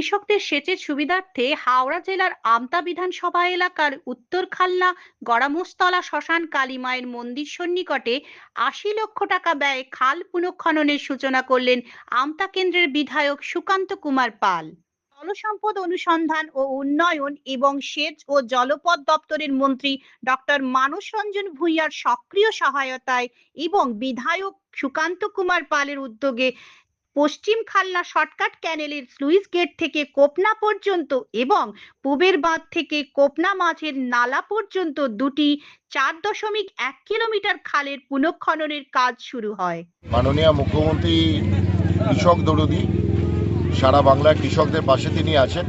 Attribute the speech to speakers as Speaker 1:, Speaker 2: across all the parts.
Speaker 1: কৃষকদের সেচের সুবিধার্থে হাওড়া জেলার আমতা বিধানসভা এলাকার উত্তর খালনা গড়ামোস্তলা, শ্মশান কালী মায়ের মন্দির সন্নিকটে আশি লক্ষ টাকা ব্যয়ে খাল পুনঃখননের সূচনা করলেন আমতা কেন্দ্রের বিধায়ক সুকান্ত কুমার পাল। জলসম্পদ অনুসন্ধান ও উন্নয়ন এবং সেচ ও জলপথ দপ্তরের মন্ত্রী ডক্টর মানস রঞ্জন ভূঁইয়ার সক্রিয় সহায়তায় এবং বিধায়ক সুকান্ত কুমার পালের উদ্যোগে পশ্চিম খালনা শর্টকাট ক্যানেলের স্লুইস গেট থেকে কোপনা পর্যন্ত এবং পূবের বাঁধ থেকে কোপনা মাঝের নালা পর্যন্ত দুটি চার দশমিক এক কিলোমিটার খালের পুনঃখননের কাজ শুরু হয়।
Speaker 2: মাননীয় মুখ্যমন্ত্রী কৃষক দরদি, সারা বাংলার কৃষকদের পাশে তিনি আছেন।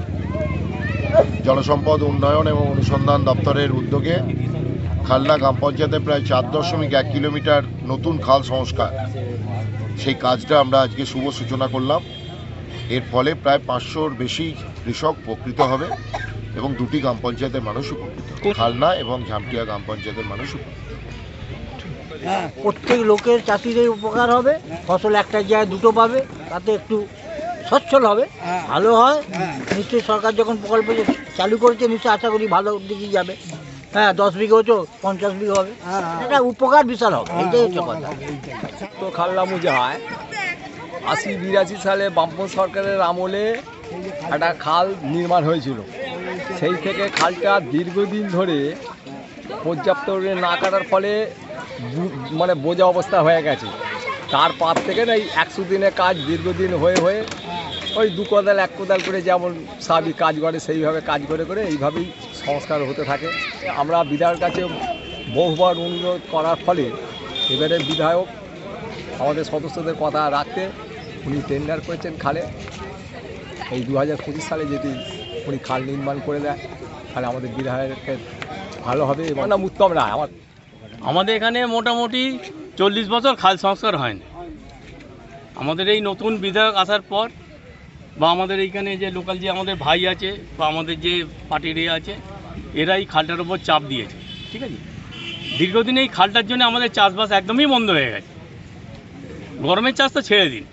Speaker 2: জনসম্পদ উন্নয়ন এবং অনুসন্ধান দপ্তরের উদ্যোগে খালনা গ্রাম পঞ্চায়েতে প্রায় চার দশমিক এক কিলোমিটার নতুন খাল সংস্কার। সেই কাজটা আমরা আজকে শুভ সূচনা করলাম। এর ফলে প্রায় পাঁচশোর বেশি কৃষক উপকৃত হবে এবং দুটি গ্রাম পঞ্চায়েতের মানুষ উপকৃত। খালনা এবং ঝামটিয়া গ্রাম পঞ্চায়েতের মানুষ উপকৃত হবে।
Speaker 3: প্রত্যেক লোকের চাষিদের উপকার হবে। ফসল একটা জায়গায় দুটো পাবে তাতে একটু সচ্ছল হবে। ভালো হয়। নিশ্চয়ই সরকার যখন প্রকল্প চালু করেছে নিশ্চয়ই আশা করি ভালো দিকে যাবে। হ্যাঁ দশ বিঘে হতো পঞ্চাশ বিঘে হবে। এটা উপকার বিশাল হবে এইটাই হচ্ছে কথা।
Speaker 4: তো খাল্লা মুজাহায় আশি বিরাশি সালে বামপন সরকারের আমলে একটা খাল নির্মাণ হয়েছিল। সেই থেকে খালটা দীর্ঘদিন ধরে পর্যাপ্ত না কাটার ফলে মানে বোঝা অবস্থা হয়ে গেছে। তার পার থেকে না এই একশো দিনের কাজ দীর্ঘদিন হয়ে হয়ে ওই দু কোদাল এক কোদাল করে যেমন স্বাভাবিক কাজ করে সেইভাবে কাজ করে করে এইভাবেই সংস্কার হতে থাকে। আমরা বিধায়কের কাছে বহুবার অনুরোধ করার ফলে এবারে বিধায়ক আমাদের সদস্যদের কথা রাখতে উনি টেন্ডার করেছেন খালে। এই দু হাজার পঁচিশ সালে যদি উনি খাল নির্মাণ করে দেয় তাহলে আমাদের বিধায়কের ভালো হবে। এবং নাম উত্তম রায় আমার
Speaker 5: আমাদের এখানে মোটামুটি চল্লিশ বছর খাল সংস্কার হয়নি। আমাদের এই নতুন বিধায়ক আসার পর বা আমাদের এইখানে যে লোকাল যে আমাদের ভাই আছে বা আমাদের যে পার্টির আছে এরা এই খালটার উপর চাপ দিয়েছে, ঠিক আছে? দীর্ঘদিন এই খালটার জন্য আমাদের চাষবাস একদমই বন্ধ হয়ে গেছে। গরমের চাষ তো ছেড়ে দিন।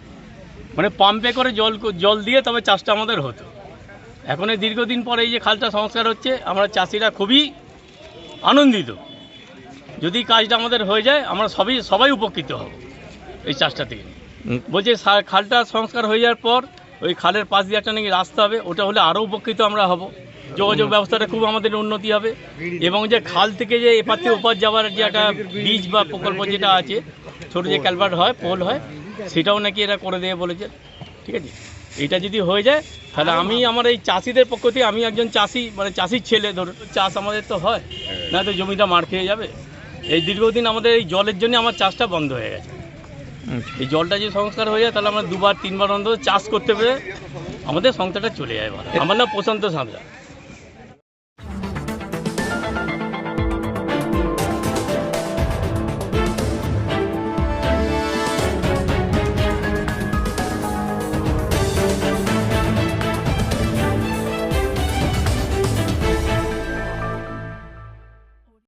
Speaker 5: মানে পাম্পে করে জল জল দিয়ে তবে চাষটা আমাদের হতো। এখন এই দীর্ঘদিন পরে এই যে খালটা সংস্কার হচ্ছে, আমরা চাষিরা খুবই আনন্দিত। যদি কাজটা আমাদের হয়ে যায়, আমরা সবই সবাই উপকৃত হব এই চাষটা থেকে। বলছে খালটা সংস্কার হয়ে যাওয়ার পর ওই খালের পাশ দিয়ে একটা নাকি রাস্তা হবে, ওটা হলে আরও উপকৃত আমরা হব। যোগাযোগ ব্যবস্থাটা খুব আমাদের উন্নতি হবে। এবং যে খাল থেকে যে এপার থেকে ওপার যাওয়ার যে একটা বীজ বা প্রকল্প যেটা আছে, ছোটো যে ক্যালভার্ট হয়, পোল হয়, সেটাও নাকি এরা করে দেবে বলেছে। ঠিক আছে? এটা যদি হয়ে যায়, তাহলে আমি আমার এই চাষিদের পক্ষ থেকে আমি একজন চাষি মানে চাষির ছেলে, ধরুন চাষ আমাদের তো হয়, না তো জমিটা মার খেয়ে যাবে। এই দীর্ঘদিন আমাদের এই জলের জন্য আমার চাষটা বন্ধ হয়ে গেছে। এই জলটা যদি সংস্কার হয়ে যায়, তাহলে আমরা দুবার, তিনবার অন্তত চাষ করতে পেরে আমাদের সংসারটা চলে যায় আমার নাম প্রশান্ত সাঁতরা।